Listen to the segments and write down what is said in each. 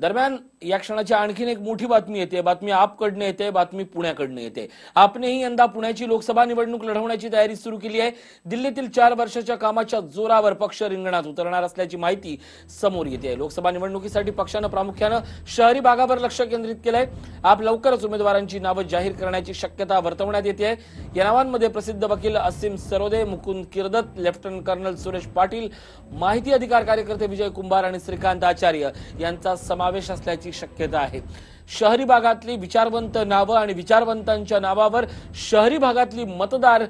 दरम्यान या क्षणाची आणखीन एक मोठी बातमी येते. बातमी आपकडनं येते बातमी पुण्याकडनं येते. आपनेही यंदा पुण्याची लोकसभा निवडणूक लढवण्याची तयारी सुरू केली आहे. दिल्लीतील चार वर्षाच्या कामाच्या जोरावर पक्ष रिंगणात उतरणार असल्याची माहिती समोर येते. लोकसभा निवडणुकीसाठी पक्षानं प्रामुख्यानं शहरी भागावर लक्ष केंद्रित केलंय. आप लवकरच उमेदवारांची नावं जाहीर करण्याची शक्यता वर्तवण्यात येते. या नावांमध्ये प्रसिद्ध वकील असीम सरोदे मुकुंद किर्दत लेफ्टनंट कर्नल सुरेश पाटील माहिती अधिकार कार्यकर्ते विजय कुंभार आणि श्रीकांत आचार्य यांचा समावेश असल्याची शक्यता आहे. शहरी भागातली विचारवंत नावं आणि विचारवंतांच्या नावावर शहरी भागातली मतदार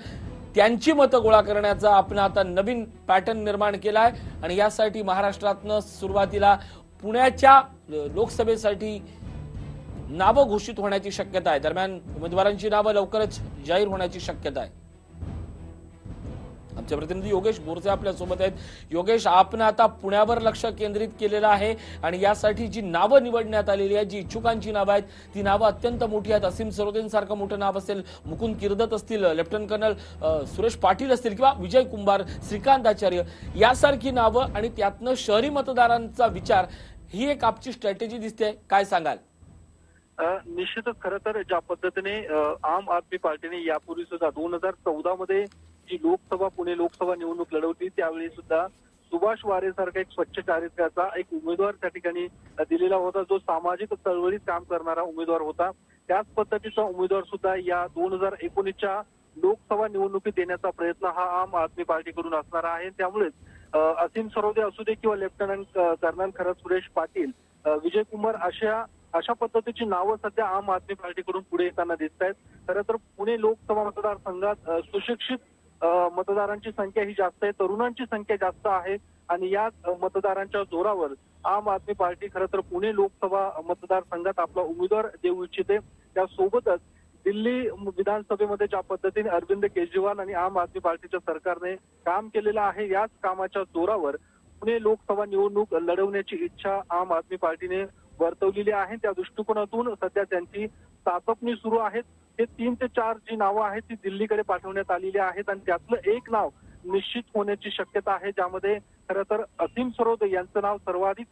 त्यांची मतं गोळा करण्याचा आपण आता नवीन पॅटर्न निर्माण केलाय आणि यासाठी महाराष्ट्रातनं सुरुवातीला पुण्याच्या लोकसभेसाठी नावं घोषित होण्याची शक्यता आहे. दरम्यान उमेदवारांची नावं लवकरच जाहीर होण्याची शक्यता आहे. आमचे प्रतिनिधी योगेश बोरसे आपल्यासोबत आहेत. योगेश आपण आता पुण्यावर लक्ष केंद्रित केलेलं आहे आणि यासाठी जी नावं निवडण्यात आलेली आहेत जी इच्छुकांची नावं आहेत ती नावं अत्यंत मोठी आहेत. असीम सरोदेंसारखं मोठं नाव असेल मुकुंद किर्दत असतील लेफ्टनंट कर्नल सुरेश पाटील असतील किंवा विजय कुंभार श्रीकांत आचार्य यासारखी नावं आणि त्यातनं शहरी मतदारांचा विचार ही एक आपची स्ट्रॅटेजी दिसते. काय सांगाल? निश्चितच खरं तर ज्या पद्धतीने आम आदमी पार्टीने यापूर्वी सुद्धा दोन हजार चौदा मध्ये जी लोकसभा पुणे लोकसभा निवडणूक लढवली त्यावेळी सुद्धा सुभाष वारे सारखा एक स्वच्छ चारित्र्याचा एक उमेदवार त्या ठिकाणी दिलेला होता जो सामाजिक चळवळीत काम करणारा उमेदवार होता. त्याच पद्धतीचा उमेदवार सुद्धा या दोन हजार एकोणीसच्या लोकसभा निवडणुकीत देण्याचा प्रयत्न हा आम आदमी पार्टीकडून असणार आहे. त्यामुळेच असीम सरोदे असू दे किंवा लेफ्टनंट कर्नल खरं सुरेश पाटील विजय कुमार अशा अशा पद्धतीची नावं सध्या आम आदमी पार्टीकडून पुढे येताना दिसत आहेत खरं तर पुणे लोकसभा मतदारसंघात सुशिक्षित मतदारांची संख्या ही जास्त आहे तरुणांची संख्या जास्त आहे आणि या मतदारांच्या जोरावर आम आदमी पार्टी खरं तर पुणे लोकसभा मतदारसंघात आपला उमेदवार देऊ इच्छिते. त्यासोबतच दिल्ली विधानसभेमध्ये ज्या पद्धतीने अरविंद केजरीवाल आणि आम आदमी पार्टीच्या सरकारने काम केलेलं आहे याच कामाच्या जोरावर पुणे लोकसभा निवडणूक लढवण्याची इच्छा आम आदमी पार्टीने वर्तवलेली आहे. त्या दृष्टिकोनातून सध्या त्यांची चाचपणी सुरू आहेत हे तीन ते चार जी नावं आहेत ती दिल्लीकडे पाठवण्यात आलेली आहेत आणि त्यातलं एक नाव निश्चित होण्याची शक्यता आहे ज्यामध्ये खरं तर असीम सरोदे यांचं नाव सर्वाधिक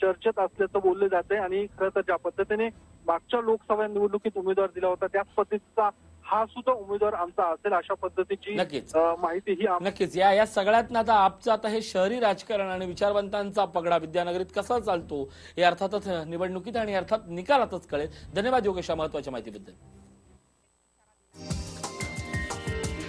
चर्चेत असल्याचं बोललं जात आणि खरं तर ज्या पद्धतीने मागच्या लोकसभा निवडणुकीत उमेदवार दिला होता त्याच पद्धतीचा हा सुद्धा उमेदवार आमचा असेल अशा पद्धतीची माहिती ही नक्कीच. या या सगळ्यात आता आपचं आता हे शहरी राजकारण आणि विचारवंतांचा पगडा विद्यानगरीत कसा चालतो हे अर्थातच निवडणुकीत आणि अर्थात निकालातच कळेल. धन्यवाद योगेश महत्त्वाच्या माहितीबद्दल.